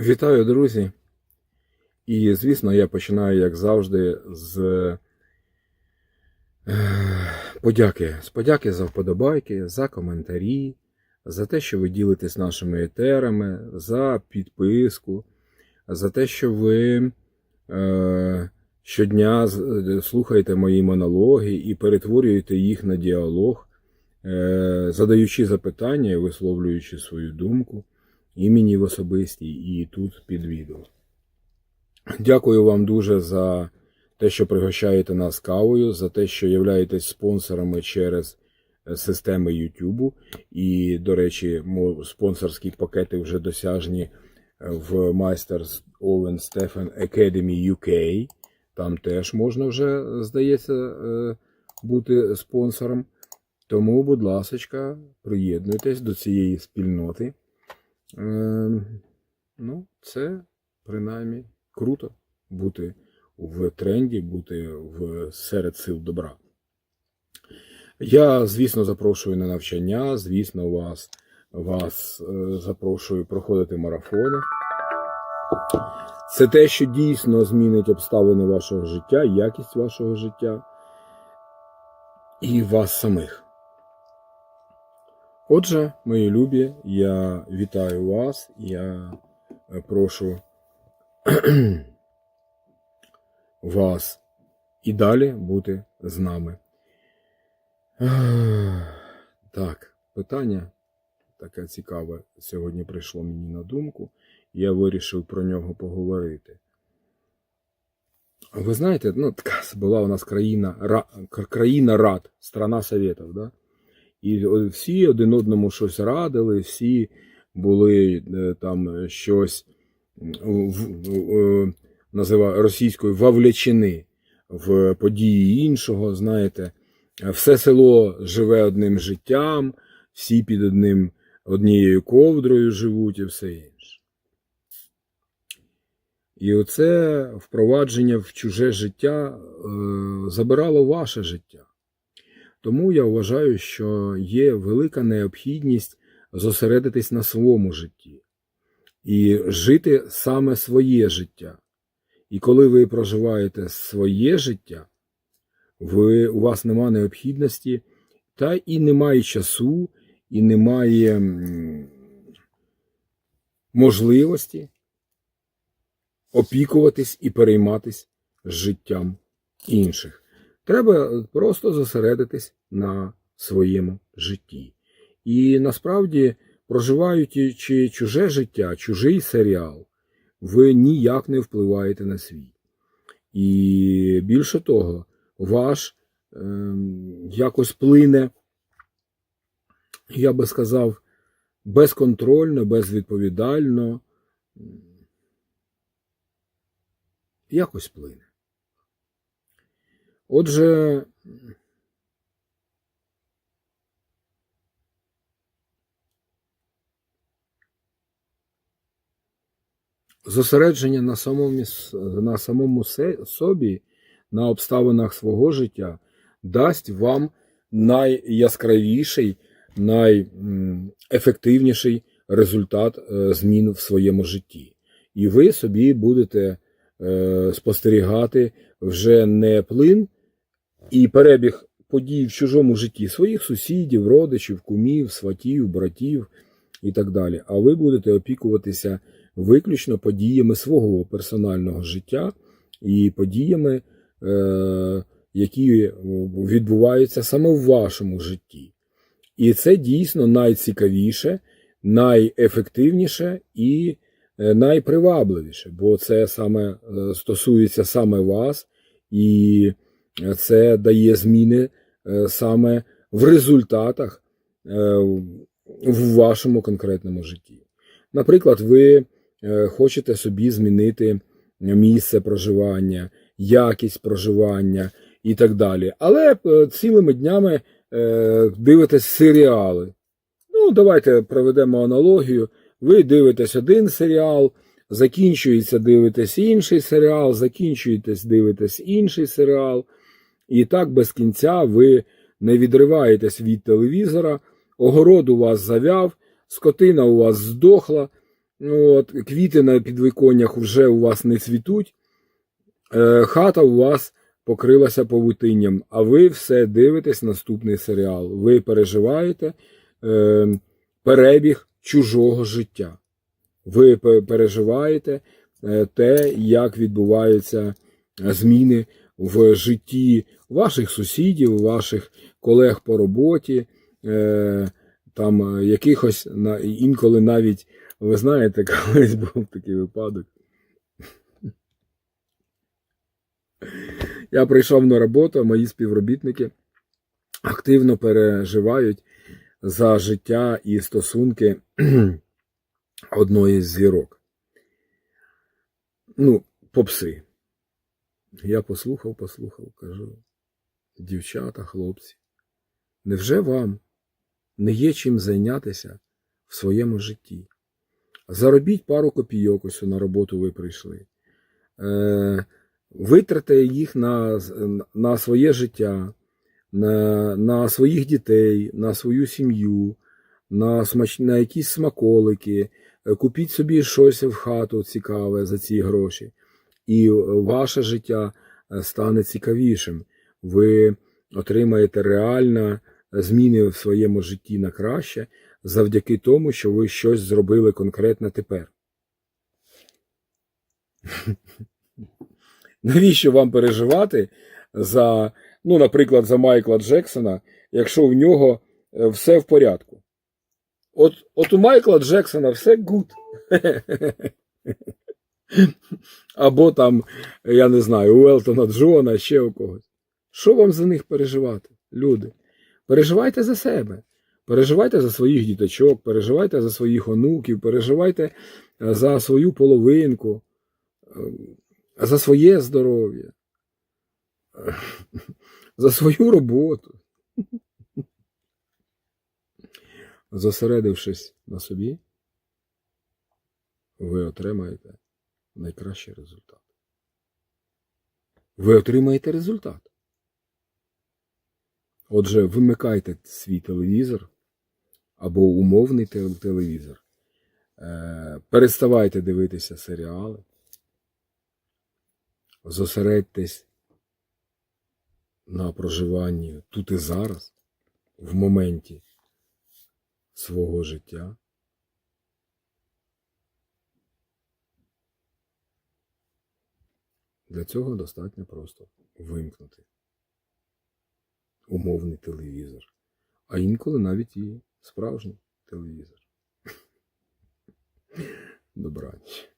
Вітаю, друзі! І, звісно, я починаю, як завжди, з е, подяки. З подяки за вподобайки, за коментарі, за те, що ви ділитесь нашими етерами, за підписку, за те, що ви е, щодня слухаєте мої монологи і перетворюєте їх на діалог, е, задаючи запитання і висловлюючи свою думку і мені в особистій, і тут під відео. Дякую вам дуже за те, що пригощаєте нас кавою, за те, що являєтесь спонсорами через е, системи YouTube. І, до речі, спонсорські пакети вже досяжні е, в Masters Owen Stephen Academy UK. Там теж можна вже, здається, е, бути спонсором. Тому, будь ласочка, приєднуйтесь до цієї спільноти. Е, ну, це принаймні круто бути в тренді, бути в серед сил добра. Я, звісно, запрошую на навчання, звісно, вас, вас е, запрошую проходити марафони. Це те, що дійсно змінить обставини вашого життя, якість вашого життя і вас самих. Отже, мої любі, я вітаю вас. Я е, прошу вас і далі бути з нами. Так, питання таке цікаве сьогодні прийшло мені на думку. Я вирішив про нього поговорити. Ви знаєте, ну, така була у нас країна, ра, країна рад, страна Советів, да? І всі один одному щось радили, всі були е, там щось в- в- е, називаю російською вовлячені в події іншого. Знаєте, все село живе одним життям, всі під одним однією ковдрою живуть і все інше. І оце впровадження в чуже життя е, забирало ваше життя. Тому я вважаю, що є велика необхідність зосередитись на своєму житті і жити саме своє життя. І коли ви проживаєте своє життя, ви, у вас немає необхідності, та і немає часу, і немає можливості опікуватись і перейматись життям інших. Треба просто зосередитись на своєму житті. І насправді, проживаючи чуже життя, чужий серіал, ви ніяк не впливаєте на свій. І більше того, ваш ем, якось плине, я би сказав, безконтрольно, безвідповідально, якось плине. Отже, зосередження на самому, на самому собі, на обставинах свого життя дасть вам найяскравіший, найефективніший результат е, змін в своєму житті. І ви собі будете е, спостерігати вже не плин і перебіг подій в чужому житті своїх сусідів, родичів, кумів, сватів, братів і так далі. А ви будете опікуватися виключно подіями свого персонального життя і подіями, е, які відбуваються саме в вашому житті. І це дійсно найцікавіше, найефективніше і е, найпривабливіше, бо це саме е, стосується саме вас, і це дає зміни е, саме в результатах е, в вашому конкретному житті. Наприклад, ви е, хочете собі змінити місце проживання, якість проживання і так далі. Але цілими днями дивитесь серіали. Ну, давайте проведемо аналогію. Ви дивитесь один серіал, закінчується, дивитесь інший серіал, закінчуєтесь, дивитесь інший серіал. І так без кінця ви не відриваєтесь від телевізора, огород у вас завяв, скотина у вас здохла, Ну, От, квіти на підвіконнях вже у вас не цвітуть, е, хата у вас покрилася павутинням, а ви все дивитесь наступний серіал. Ви переживаєте е, перебіг чужого життя. Ви переживаєте е, те, як відбуваються зміни в житті ваших сусідів, ваших колег по роботі, е, там е, якихось інколи навіть, ви знаєте, колись був такий випадок. Я прийшов на роботу, мої співробітники активно переживають за життя і стосунки одної з зірок. Ну, попси. Я послухав, послухав, кажу, дівчата, хлопці, невже вам не є чим зайнятися в своєму житті? Заробіть пару копійок, ось на роботу ви прийшли. Е, витратите їх на, на своє життя, на, на своїх дітей, на свою сім'ю, на, смач, на якісь смаколики, Е, купіть собі щось в хату цікаве за ці гроші, і ваше життя е, стане цікавішим. Ви отримаєте реально зміни в своєму житті на краще завдяки тому, що ви щось зробили конкретно тепер. Навіщо вам переживати за, ну, наприклад, за Майкла Джексона, якщо в нього е, все в порядку? От, от у Майкла Джексона все гуд. Або там, я не знаю, у Елтона Джона, ще у когось. Що вам за них переживати, люди? Переживайте за себе. Переживайте за своїх діточок, переживайте за своїх онуків, переживайте е, за свою половинку, е, за своє здоров'я, за свою роботу. Зосередившись на собі, ви отримаєте найкращий результат. Ви отримаєте результат. Отже, вимикайте свій телевізор або умовний телевізор. Е, Переставайте дивитися серіали. Зосередьтесь на проживанні тут і зараз, в моменті свого життя. Для цього достатньо просто вимкнути умовний телевізор, а інколи навіть і справжній телевізор. Добраніч.